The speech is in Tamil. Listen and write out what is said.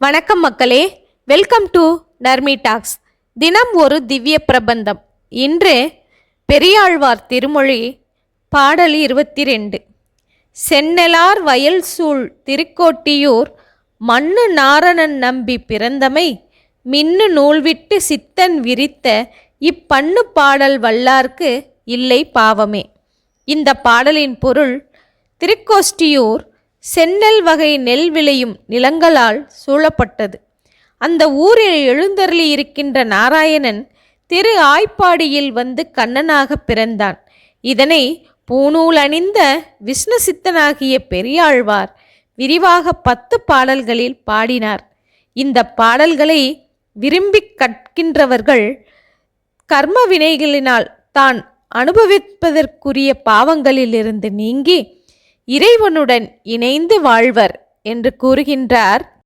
வணக்கம் மக்களே. வெல்கம் டு நர்மி டாக்ஸ் தினம் ஒரு திவ்ய பிரபந்தம். இன்று பெரியாழ்வார் திருமொழி பாடல் இருபத்தி ரெண்டு சென்னலார் வயல் சூழ் திருக்கோட்டியூர் மண்ணு நாரணன் நம்பி பிறந்தமை மின்னு நூல்விட்டு சித்தன் விரித்த இப்பண்ணு பாடல் வல்லார்க்கு இல்லை பாவமே. இந்த பாடலின் பொருள் திருக்கோஷ்டியூர் செந்நெல் வகை நெல் விளையும் நிலங்களால் சூழப்பட்டது. அந்த ஊரில் எழுந்தருளி இருக்கின்ற நாராயணன் திரு ஆய்ப்பாடியில் வந்து கண்ணனாக பிறந்தான். இதனை பூணூல் அணிந்த விஷ்ணு சித்தனாகிய பெரியாழ்வார் விரிவாக பத்து பாடல்களில் பாடினார். இந்த பாடல்களை விரும்பிக் கற்கின்றவர்கள் கர்ம வினைகளினால் தான் அனுபவிப்பதற்குரிய பாவங்களிலிருந்து நீங்கி இறைவனுடன் இணைந்து வாழ்வர் என்று கூறுகின்றார்.